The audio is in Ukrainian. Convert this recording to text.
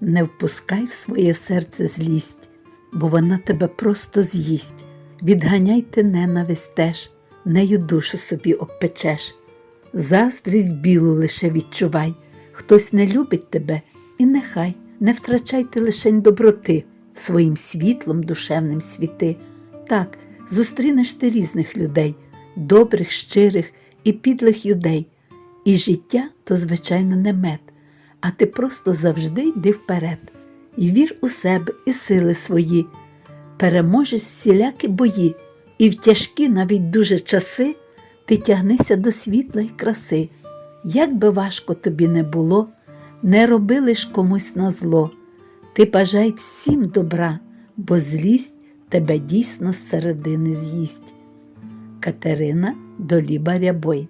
Не впускай в своє серце злість, бо вона тебе просто з'їсть. Відганяйте ненависть теж, нею душу собі обпечеш. Заздрість білу лише відчувай, хтось не любить тебе, і нехай не втрачайте лишень доброти, своїм світлом душевним світи. Так, зустрінеш ти різних людей, добрих, щирих і підлих юдей. І життя то, звичайно, не мед, а ти просто завжди йди вперед. І вір у себе і сили свої, переможеш всілякі бої, і в тяжкі навіть дуже часи ти тягнися до світла й краси. Як би важко тобі не було, не роби лиш комусь на зло. Ти бажай всім добра, бо злість тебе дійсно з середини з'їсть. Катерина Доліба Рябой